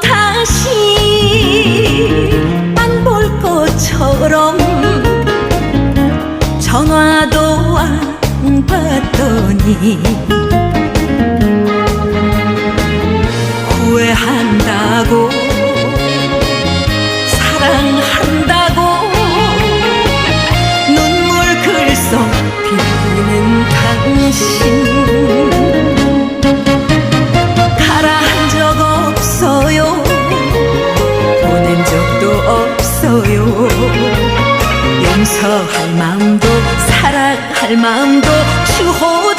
다시 안 볼 것처럼 전화도 안 받더니 없어요. 용서할 마음도 사랑할 마음도 추호